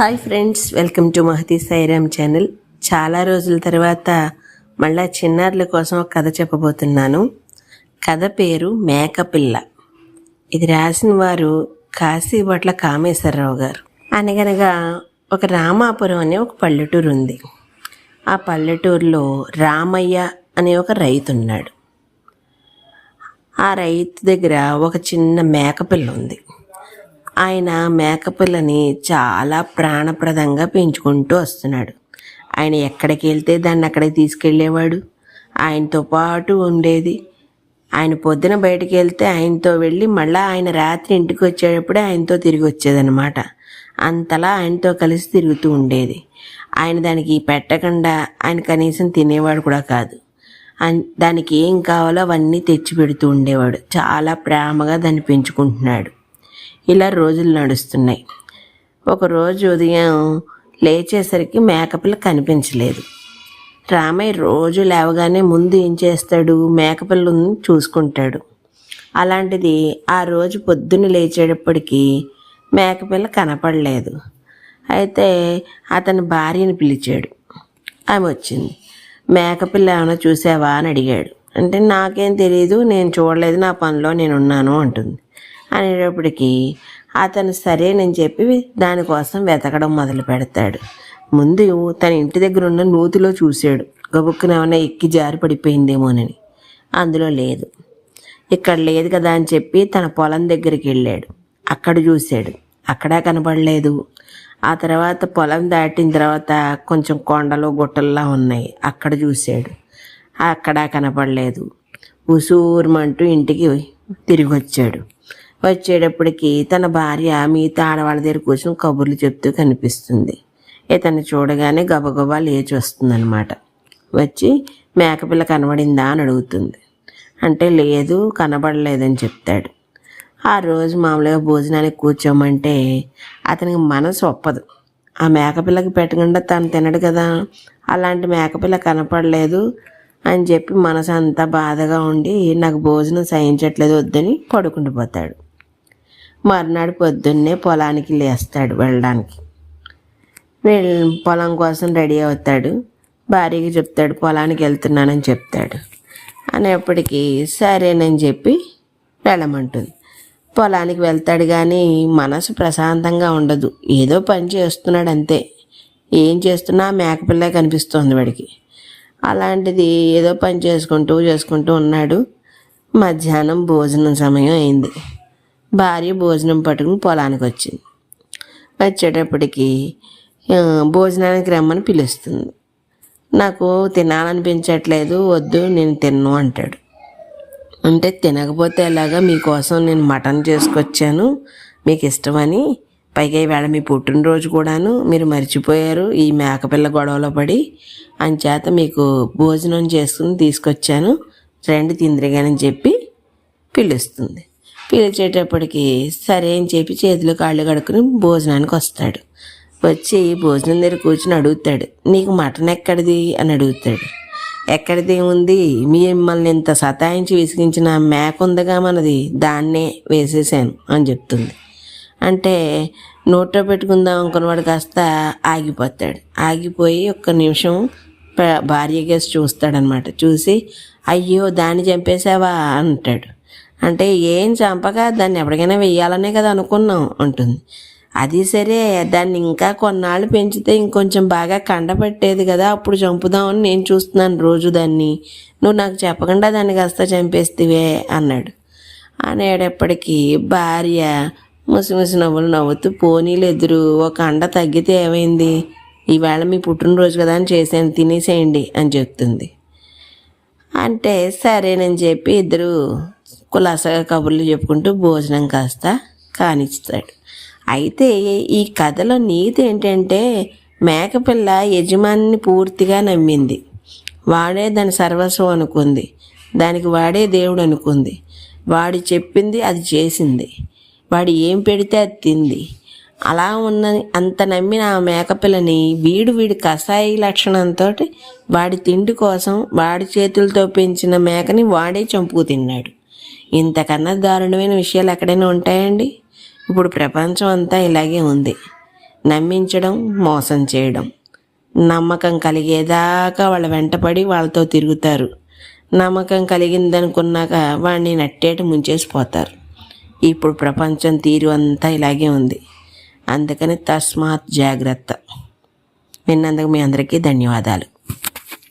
Hi friends welcome to Mahathi Sairam channel. చాలా రోజుల తర్వాత మళ్ళా చిన్నారుల కోసం ఒక కథ చెప్పబోతున్నాను. కథ పేరు మేకపిల్ల. ఇది రాసిన వారు కాశీబట్ల కామేశ్వరరావు గారు. అనగనగా ఒక రామాపురం అనే ఒక పల్లెటూరు ఉంది. ఆ పల్లెటూరులో రామయ్య అనే ఒక రైతు ఉన్నాడు. ఆ రైతు దగ్గర ఒక చిన్న మేకపిల్ల ఉంది. ఆయన మేకపిల్లని చాలా ప్రాణప్రదంగా పెంచుకుంటూ వస్తున్నాడు. ఆయన ఎక్కడికి వెళ్తే దాన్ని అక్కడికి తీసుకెళ్ళేవాడు. ఆయనతో పాటు ఉండేది. ఆయన పొద్దున బయటికి వెళ్తే ఆయనతో వెళ్ళి మళ్ళీ ఆయన రాత్రి ఇంటికి వచ్చేటప్పుడే ఆయనతో తిరిగి వచ్చేదనమాట అంతలా ఆయనతో కలిసి తిరుగుతూ ఉండేది. ఆయన దానికి పెట్టకుండా ఆయన కనీసం తినేవాడు కూడా కాదు. దానికి ఏం కావాలో అవన్నీ తెచ్చి పెడుతూ ఉండేవాడు. చాలా ప్రేమగా దాన్ని పెంచుకుంటున్నాడు. ఇలా రోజులు నడుస్తున్నాయి. ఒకరోజు ఉదయం లేచేసరికి మేకపిల్ల కనిపించలేదు. రామయ్య రోజు లేవగానే ముందు ఏం చేస్తాడు? మేకపిల్లని చూసుకుంటాడు. అలాంటిది ఆ రోజు పొద్దున్న లేచేటప్పటికీ మేకపిల్ల కనపడలేదు. అయితే అతని భార్యని పిలిచాడు. ఆమె వచ్చింది. మేకపిల్ల ఏమైనా చూసావా అని అడిగాడు. అంటే నాకేం తెలియదు నేను చూడలేదు నా పనిలో నేను ఉన్నాను అంటుంది. అనేటప్పటికి అతను సరేనని చెప్పి దానికోసం వెతకడం మొదలు పెడతాడు. ముందు తన ఇంటి దగ్గర ఉన్న నూతిలో చూశాడు. గబుక్కున ఏమైనా ఎక్కి జారి పడిపోయిందేమోనని అందులో లేదు. ఇక్కడ లేదు కదా అని చెప్పి తన పొలం దగ్గరికి వెళ్ళాడు. అక్కడ చూశాడు. అక్కడ కనపడలేదు. ఆ తర్వాత పొలం దాటిన తర్వాత కొంచెం కొండలు గుట్టల్లా ఉన్నాయి. అక్కడ చూశాడు. అక్కడ కనపడలేదు. ఉసూరుమంటూ ఇంటికి తిరిగి వచ్చాడు వచ్చేటప్పటికి తన భార్య మిగతా ఆడవాళ్ళ దగ్గర కూర్చొని కబుర్లు చెప్తూ కనిపిస్తుంది. ఇతన్ని చూడగానే గబగబా లేచి వస్తుందన్నమాట. వచ్చి మేకపిల్ల కనబడిందా అని అడుగుతుంది. అంటే లేదు కనబడలేదని చెప్తాడు. ఆ రోజు మామూలుగా భోజనానికి కూర్చోమంటే అతనికి మనసు ఒప్పదు. ఆ మేకపిల్లకి పెట్టకుండా తను తినడు కదా అలాంటి మేకపిల్ల కనపడలేదు అని చెప్పి మనసు అంతా బాధగా ఉండి నాకు భోజనం సహించట్లేదు వద్దని పడుకుండిపోతాడు. మర్నాడు పొద్దున్నే పొలానికి లేస్తాడు వెళ్ళడానికి. వెళ్ళ పొలం కోసం రెడీ అవుతాడు. భార్యకి చెప్తాడు పొలానికి వెళ్తున్నానని చెప్తాడు. అనేప్పటికీ సరేనని చెప్పి వెళ్ళమంటుంది. పొలానికి వెళ్తాడు కానీ మనసు ప్రశాంతంగా ఉండదు. ఏదో పని చేస్తున్నాడు అంతే. ఏం చేస్తున్నా మేకపిల్లే మేకపిల్ల కనిపిస్తోంది వాడికి. అలాంటిది ఏదో పని చేసుకుంటూ చేసుకుంటూ ఉన్నాడు. మధ్యాహ్నం భోజనం సమయం అయింది. భార్య భోజనం పట్టుకుని పొలానికి వచ్చింది వచ్చేటప్పటికి భోజనానికి రమ్మని పిలుస్తుంది. నాకు తినాలనిపించట్లేదు వద్దు నేను తిన్ను అంటాడు. అంటే తినకపోతే ఎలాగా మీకోసం నేను మటన్ చేసుకొచ్చాను మీకు ఇష్టమని పైగా ఈవేళ మీ పుట్టినరోజు కూడాను మీరు మర్చిపోయారు ఈ మేకపిల్ల గొడవలో పడి అంచేత మీకు భోజనం చేసుకుని తీసుకొచ్చాను రండి తిందిరిగానని చెప్పి పిలుస్తుంది. పిలిచేటప్పటికి సరే అని చెప్పి చేతులు కాళ్ళు కడుక్కుని భోజనానికి వస్తాడు. వచ్చి భోజనం దగ్గర కూర్చుని అడుగుతాడు. నీకు మటన్ ఎక్కడిది? అని అడుగుతాడు. ఎక్కడిది ఉంది? మిమ్మల్ని ఇంత సతాయించి విసిగించిన మేక ఉందిగా మనది. దాన్నే వేసేసాను అని చెప్తుంది. అంటే నోట్లో పెట్టుకుందాం అనుకున్నవాడు కాస్త ఆగిపోతాడు. ఆగిపోయి ఒక్క నిమిషం భార్య గేసి చూస్తాడనమాట చూసి అయ్యో దాన్ని చంపేసావా అంటాడు. అంటే ఏం చంపగా దాన్ని ఎప్పటికైనా వెయ్యాలనే కదా అనుకున్నాం అంటుంది. అది సరే దాన్ని ఇంకా కొన్నాళ్ళు పెంచితే ఇంకొంచెం బాగా కండపెట్టేది కదా అప్పుడు చంపుదామని నేను చూస్తున్నాను రోజు దాన్ని. నువ్వు నాకు చెప్పకుండా దాన్ని కాస్త చంపేస్తివే అన్నాడు. అనేటప్పటికీ భార్య ముసిముసి నవ్వులు నవ్వుతూ పోనీలు ఎదురు ఒక అండ తగ్గితే ఏమైంది? ఈవేళ మీ పుట్టినరోజు కదా అని చేసాను తినేసేయండి అని చెప్తుంది. అంటే సరేనని చెప్పి ఇద్దరు కులాసగా కబుర్లు చెప్పుకుంటూ భోజనం కాస్త కానిస్తాడు అయితే ఈ కథలో నీతి ఏంటంటే మేకపిల్ల యజమానిని పూర్తిగా నమ్మింది. వాడే దాని సర్వస్వం అనుకుంది. దానికి వాడే దేవుడు అనుకుంది. వాడు చెప్పింది అది చేసింది. వాడు ఏం పెడితే అది తింది. అలా ఉన్న అంత నమ్మిన ఆ మేకపిల్లని వీడు వీడి కషాయి లక్షణంతో వాడి తిండి కోసం వాడి చేతులతో పెంచిన మేకని వాడే చంపుకు తిన్నాడు. ఇంతకన్నా దారుణమైన విషయాలు ఎక్కడైనా ఉంటాయండి? ఇప్పుడు ప్రపంచం అంతా ఇలాగే ఉంది. నమ్మించడం మోసం చేయడం. నమ్మకం కలిగేదాకా వాళ్ళ వెంటపడి వాళ్ళతో తిరుగుతారు. నమ్మకం కలిగిందనుకున్నాక వాడిని నట్టేట ముంచేసిపోతారు. ఇప్పుడు ప్రపంచం తీరు అంతా ఇలాగే ఉంది. అందుకని తస్మాత్ జాగ్రత్త. విన్నందుకు మీ అందరికీ ధన్యవాదాలు.